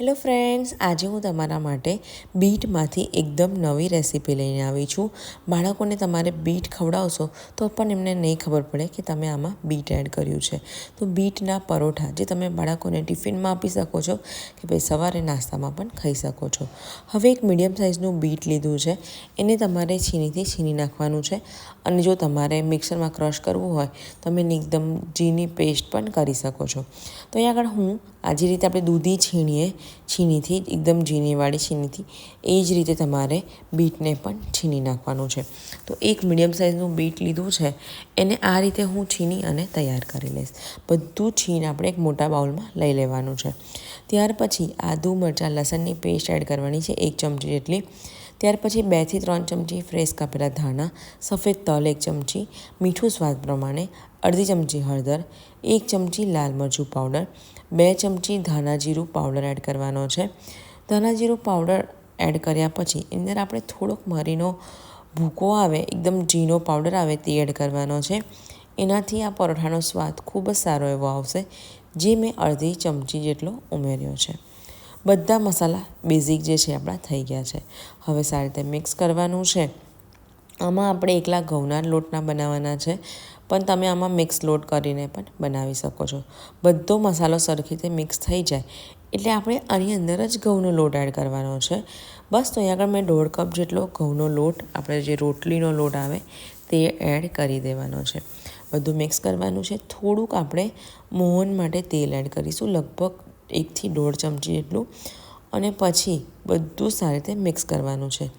Hello friends આજે હું તમારા માટે બીટમાંથી એકદમ નવી રેસીપી લઈને આવી છું. બાળકોને તમારે બીટ ખવડાવશો તો પણ એમને નહીં ખબર પડે કે તમે આમાં બીટ એડ કર્યું છે. તો બીટના પરોઠા જે તમે બાળકોને ટિફિનમાં આપી શકો છો કે ભાઈ સવારે નાસ્તામાં પણ ખાઈ શકો છો. હવે એક મીડિયમ સાઇઝનું બીટ લીધું છે. એને તમારે છીનીથી છીની નાખવાનું છે. અને જો તમારે મિક્સરમાં ક્રશ કરવું હોય, તમે એકદમ ઝીની પેસ્ટ પણ કરી શકો છો. તો અહીં આગળ હું આજે રીતે આપણે દૂધી છીણીએ છીનીથી એકદમ ઝીણીવાળી છીનીથી એ જ રીતે તમારે બીટને પણ છીની નાખવાનું છે. તો એક મીડિયમ સાઇઝનું બીટ લીધું છે, એને આ રીતે હું છીની અને તૈયાર કરી લઈશ. બધું છીન આપણે એક મોટા બાઉલમાં લઈ લેવાનું છે. ત્યાર પછી આદુ મરચાં, લસણની પેસ્ટ એડ કરવાની છે, એક ચમચી જેટલી. ત્યાર પછી બેથી ત્રણ ચમચી ફ્રેશ કાપેલા ધાણા, સફેદ તલ એક ચમચી, મીઠું સ્વાદ પ્રમાણે અડધી ચમચી હળદર, એક ચમચી લાલ મરચું પાવડર, બે ચમચી ધાણા જીરું પાવડર એડ કરવાનો છે. ધાણા જીરું પાવડર એડ કર્યા પછી એની અંદર આપણે થોડોક મરીનો ભૂકો આવે, એકદમ ઝીણો પાવડર આવે તે એડ કરવાનો છે. એનાથી આ પરોઠાનો સ્વાદ ખૂબ જ સારો એવો આવશે, જે મેં અડધી ચમચી જેટલો ઉમેર્યો છે. બધા મસાલા બેઝિક જે છે આપણા થઈ ગયા છે. હવે સારી રીતે મિક્સ કરવાનું છે. આમાં આપણે એકલા ઘઉંના લોટના બનાવવાના છે, પણ તમે આમાં મિક્સ લોટ કરીને પણ બનાવી શકો છો. બધો મસાલો સરખી રીતે મિક્સ થઈ જાય. એટલે આપણે આની અંદર જ ઘઉંનો લોટ એડ કરવાનો છે. બસ તો અહીંયા આગળ મેં દોઢ કપ જેટલો ઘઉંનો લોટ, આપણે જે રોટલીનો લોટ આવે તે એડ કરી દેવાનો છે. બધું મિક્સ કરવાનું છે. થોડુંક આપણે મોહન માટે તેલ એડ કરીશું. લગભગ એકથી દોઢ ચમચી જેટલું અને પછી બધું સારી રીતે મિક્સ કરવાનું છે.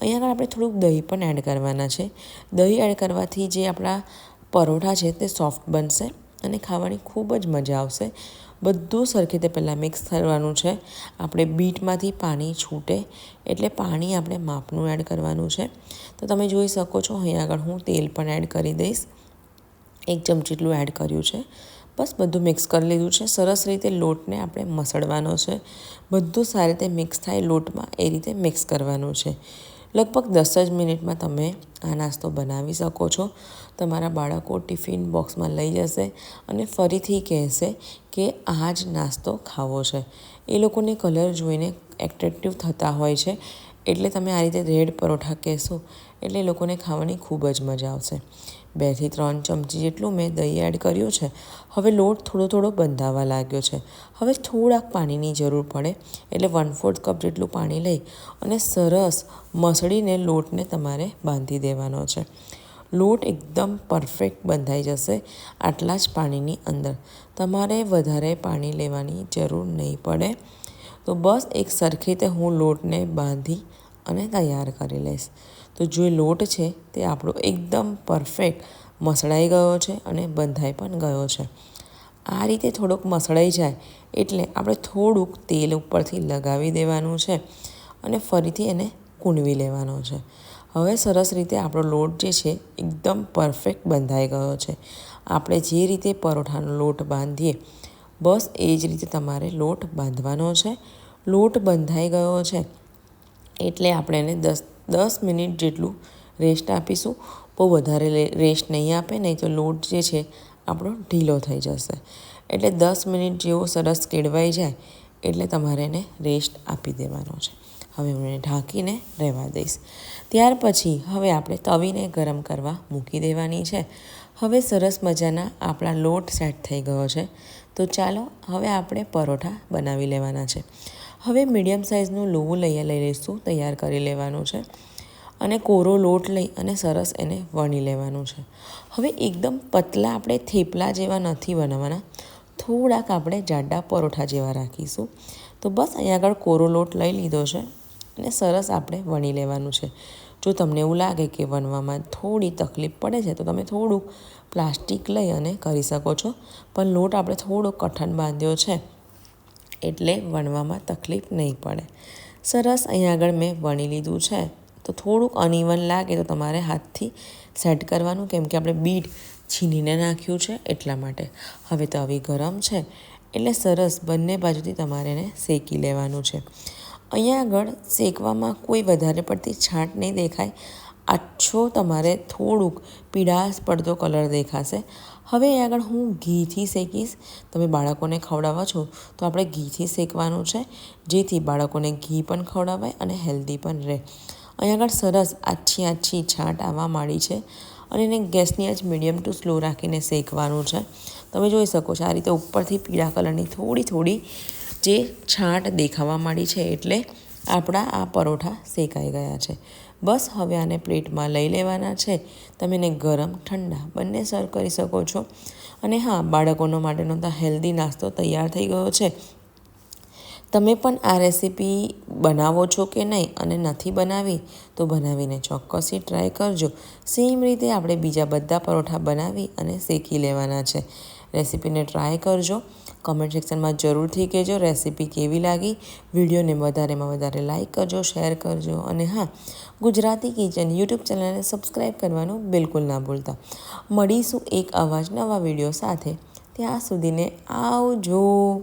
અહીંયા આગળ આપણે થોડુંક દહીં પણ એડ કરવાના છે. દહીં એડ કરવાથી જે આપણા પરોઠા છે તે સોફ્ટ બનશે અને ખાવાની ખૂબ જ મજા આવશે. બધું સરખી રીતે પહેલાં મિક્સ કરવાનું છે. આપણે બીટમાંથી પાણી છૂટે એટલે પાણી આપણે માપનું એડ કરવાનું છે. તો તમે જોઈ શકો છો અહીં આગળ હું તેલ પણ એડ કરી દઈશ. એક ચમચી જેટલું એડ કર્યું છે. બસ બધું મિક્સ કરી લીધું છે. સરસ રીતે લોટને આપણે મસળવાનો છે. બધું સારી રીતે મિક્સ થાય લોટમાં, એ રીતે મિક્સ કરવાનું છે. લગભગ દસ જ મિનિટમાં તમે આ નાસ્તો બનાવી શકો છો. તમારા બાળકો ટિફિન બોક્સમાં લઈ જશે અને ફરીથી કહેશે કે આ જ નાસ્તો ખાવો છે. એ લોકોને કલર જોઈને એટ્રેક્ટિવ થતા હોય છે. એટલે તમે આ રીતે રેડ પરોઠા કહેશો એટલે લોકોને ખાવાની ખૂબ જ મજા આવશે. બેથી ત્રણ ચમચી જેટલું મેં દહીં એડ કર્યું છે. હવે લોટ થોડો થોડો બંધાવા લાગ્યો છે. હવે થોડાક પાણીની જરૂર પડે, એટલે વન ફોર્થ કપ જેટલું પાણી લઈ અને સરસ મસળીને લોટને તમારે બાંધી દેવાનો છે. લોટ એકદમ પરફેક્ટ બંધાઈ જશે આટલા જ પાણીની અંદર. તમારે વધારે પાણી લેવાની જરૂર નહીં પડે. તો બસ એક સરખી રીતે હું લોટને બાંધી અને તૈયાર કરી લઈશ. તો જે લોટ છે તે આપણો એકદમ પરફેક્ટ મસળાઈ ગયો છે અને બંધાઈ પણ ગયો છે. આ રીતે થોડોક મસળાઈ જાય એટલે આપણે થોડુંક તેલ ઉપરથી લગાવી દેવાનું છે અને ફરીથી એને કૂણવી લેવાનો છે. હવે સરસ રીતે આપણો લોટ જે છે એકદમ પરફેક્ટ બંધાઈ ગયો છે. આપણે જે રીતે પરોઠાનો લોટ બાંધીએ, બસ એ જ રીતે તમારે લોટ બાંધવાનો છે. લોટ બંધાઈ ગયો છે. એટલે આપણે એને દસ દસ મિનિટ જેટલું રેસ્ટ આપીશું. બહુ વધારે રેસ્ટ નહીં આપે, નહીં તો લોટ જે છે, આપણો ઢીલો થઈ જશે. એટલે દસ મિનિટ જેવો સરસ કેળવાઈ જાય, એટલે તમારે એને રેસ્ટ આપી દેવાનો છે. હવે હું એને ઢાંકીને રહેવા દઈશ. ત્યાર પછી હવે આપણે તવીને ગરમ કરવા મૂકી દેવાની છે. હવે સરસ મજાના આપણા લોટ સેટ થઈ ગયો છે. તો ચાલો હવે આપણે પરોઠા બનાવી લેવાના છે. હવે મીડિયમ સાઇઝનું લોવું લઈ લઈ લઈશું, તૈયાર કરી લેવાનું છે. અને કોરો લોટ લઈ અને સરસ એને વણી લેવાનું છે. હવે એકદમ પતલા આપણે થેપલા જેવા નથી બનાવવાના. થોડાક આપણે જાડા પરોઠા જેવા રાખીશું. તો બસ અહીંયા આગળ કોરો લોટ લઈ લીધો છે અને સરસ આપણે વણી લેવાનું છે. જો તમને એવું લાગે કે વણવામાં થોડી તકલીફ પડે છે, તો તમે થોડુંક પ્લાસ્ટિક લઈ અને કરી શકો છો. પણ લોટ આપણે થોડો કઠણ બાંધ્યો છે. એટલે વણવામાં તકલીફ નહીં પડે. સરસ, અહીં આગળ મેં વણી લીધું છે. તો થોડુંક અનઇવન લાગે તો તમારે હાથથી સેટ કરવાનું, કેમ કે આપણે બીટ છીનીને નાખ્યું છે એટલા માટે. હવે તો આવી ગરમ છે, એટલે સરસ બંને બાજુથી તમારે એને શેકી લેવાનું છે. અહીંયા આગળ શેકવામાં કોઈ વધારે પડતી છાંટ નહીં દેખાય. આછો તમારે થોડુંક પીળાશ પડતો કલર દેખાશે. હવે અહીં આગળ હું ઘીથી શેકીશ. તમે બાળકોને ખવડાવવા છો તો આપણે ઘીથી શેકવાનું છે, જેથી બાળકોને ઘી પણ ખવડાવાય અને હેલ્ધી પણ રહે. અહીં આગળ સરસ આછી આછી છાંટ આવવા માંડી છે અને એને ગેસની આજ મીડિયમ ટુ સ્લો રાખીને શેકવાનું છે. તમે જોઈ શકો છો આ રીતે ઉપરથી પીળા કલરની થોડી થોડી જે છાંટ દેખાવા માંડી છે એટલે આપણા આ પરોઠા શેકાઈ ગયા છે. બસ હવે આને પ્લેટમાં લઈ લેવાના છે. તમે એને ગરમ, ઠંડા બંને સર્વ કરી શકો છો. અને હા, બાળકોનો માટેનો તો હેલ્ધી નાસ્તો તૈયાર થઈ ગયો છે. તમે પણ આ રેસીપી બનાવો છો કે નહીં અને નથી બનાવી, તો બનાવીને ચોક્કસથી ટ્રાય કરજો. સેમ રીતે આપણે બીજા બધા પરોઠા બનાવી અને શેકી લેવાના છે. રેસીપીને ટ્રાય કરજો. કમેન્ટ સેક્શનમાં જરૂરથી કહેજો રેસીપી કેવી લાગી. વિડીયોને વધારેમાં વધારે લાઇક કરજો શેર કરજો અને હા, ગુજરાતી કિચન યુટ્યુબ ચેનલને સબસ્ક્રાઈબ કરવાનું બિલકુલ ના ભૂલતા. મળીશું એક અવાજ નવા વીડિયો સાથે. ત્યાં સુધીને આવજો.